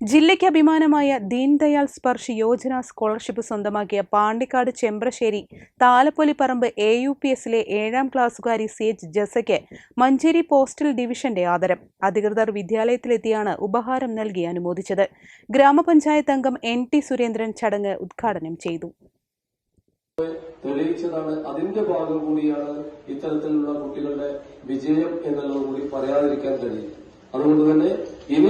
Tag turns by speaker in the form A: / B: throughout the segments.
A: ജില്ലയ്ക്ക് അഭിമാനമായ ദീൻദയാൽ സ്പർശ് യോജന സ്കോളർഷിപ്പ് സ്വന്തമാക്കിയ Pandikkad Chembrasseri Thalappoliparamba A U P എസിലെ ഏഴാം ക്ലാസ്സുകാരി സി എച്ച് ജസയ്ക്ക് മഞ്ചേരി പോസ്റ്റൽ ഡിവിഷന്റെ ആദരം. അധികൃതർ വിദ്യാലയത്തിലെത്തിയാണ് ഉപഹാരം നൽകി അനുമോദിച്ചത്. ഗ്രാമപഞ്ചായത്ത് അംഗം എൻ ടി സുരേന്ദ്രൻ ചടങ്ങ് ഉദ്ഘാടനം ചെയ്തു.
B: തെളിയിച്ചതാണ്. അതിന്റെ ഭാഗം കൂടിയാണ് ഇത്തരത്തിലുള്ള കുട്ടികളുടെ വിജയം എന്നുള്ളത് കൂടി പറയാതിരിക്കാൻ കഴിയും. അതുകൊണ്ട് തന്നെ ഇനിയും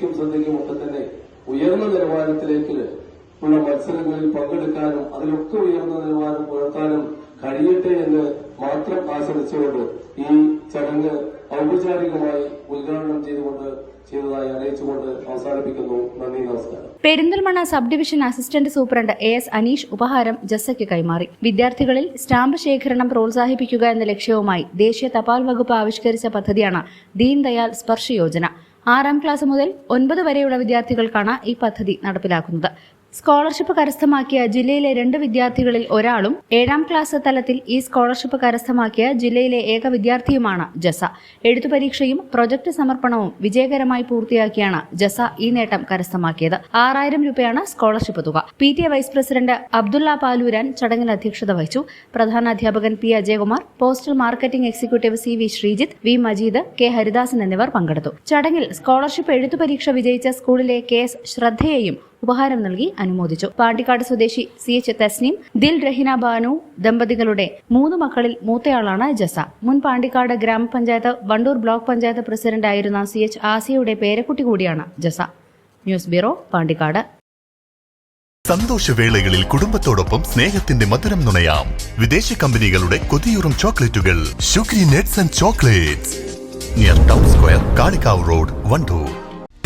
B: ജസയ്ക്കും ശ്രദ്ധയ്ക്കും ഒക്കെ തന്നെ ഉയർന്ന നിലവാരത്തിലേക്ക് ഉള്ള മത്സരങ്ങളിൽ പങ്കെടുക്കാനും അതിലൊക്കെ ഉയർന്ന നിലവാരം പുലർത്താനും കഴിയട്ടെ എന്ന് മാത്രം ആശംസിച്ചുകൊണ്ട് ഈ ചടങ്ങ് ഔപചാരികമായി ഉദ്ഘാടനം ചെയ്തുകൊണ്ട് ചെയ്തതായി അറിയിച്ചുകൊണ്ട് അവസാനിപ്പിക്കുന്നു. നന്ദി നമസ്കാരം.
C: Perinthalmanna sub division assistant superintendent A S Aneesh ഉപഹാരം ജസയ്ക്ക് കൈമാറി. വിദ്യാർത്ഥികളിൽ സ്റ്റാമ്പ് ശേഖരണം പ്രോത്സാഹിപ്പിക്കുക എന്ന ലക്ഷ്യവുമായി ദേശീയ തപാൽ വകുപ്പ് ആവിഷ്കരിച്ച പദ്ധതിയാണ് ദീൻദയാൽ സ്പർശ യോജന. ആറാം ക്ലാസ് മുതൽ ഒൻപത് വരെയുള്ള വിദ്യാർത്ഥികൾക്കാണ് ഈ പദ്ധതി നടപ്പിലാക്കുന്നത്. സ്കോളർഷിപ്പ് കരസ്ഥമാക്കിയ ജില്ലയിലെ രണ്ട് വിദ്യാർത്ഥികളിൽ ഒരാളും ഏഴാം ക്ലാസ് തലത്തിൽ ഈ സ്കോളർഷിപ്പ് കരസ്ഥമാക്കിയ ജില്ലയിലെ ഏക വിദ്യാർത്ഥിയുമാണ് ജസ. എഴുത്തു പരീക്ഷയും പ്രൊജക്ട് സമർപ്പണവും വിജയകരമായി പൂർത്തിയാക്കിയാണ് ജസ ഈ നേട്ടം കരസ്ഥമാക്കിയത്. ആറായിരം രൂപയാണ് സ്കോളർഷിപ്പ് തുക. P T vice president Abdulla Paluran ചടങ്ങിൽ അധ്യക്ഷത വഹിച്ചു. പ്രധാന അധ്യാപകൻ P Ajayakumar postal marketing executive C V Sreejith V Majeed K Haridasan എന്നിവർ പങ്കെടുത്തു. ചടങ്ങിൽ സ്കോളർഷിപ്പ് എഴുത്തു പരീക്ഷ വിജയിച്ച സ്കൂളിലെ കെ എസ് ശ്രദ്ധയെയും ഉപഹാരം നൽകി അനുമോദിച്ചു. പാണ്ടിക്കാട് സ്വദേശി സി എച്ച് തസ്നീം ദിൽ രഹിന ബാനു ദമ്പതികളുടെ മൂന്ന് മക്കളിൽ മൂത്തയാളാണ് ജസ. മുൻ പാണ്ടിക്കാട് ഗ്രാമപഞ്ചായത്ത് വണ്ടൂർ ബ്ലോക്ക് പഞ്ചായത്ത് പ്രസിഡന്റായിരുന്ന സി എച്ച് ആസിയയുടെ പേരക്കുട്ടി കൂടിയാണ് ജസ. News bureau Pandikkad.
D: സന്തോഷവേളകളിൽ കുടുംബത്തോടൊപ്പം സ്നേഹത്തിന്റെ മധുരം നുണയാം. വിദേശ കമ്പനികളുടെ കൊതിയൂറും ചോക്ലേറ്റുകൾ. Sugary nuts and chocolates. Near town square Kalikavu road Wandoor.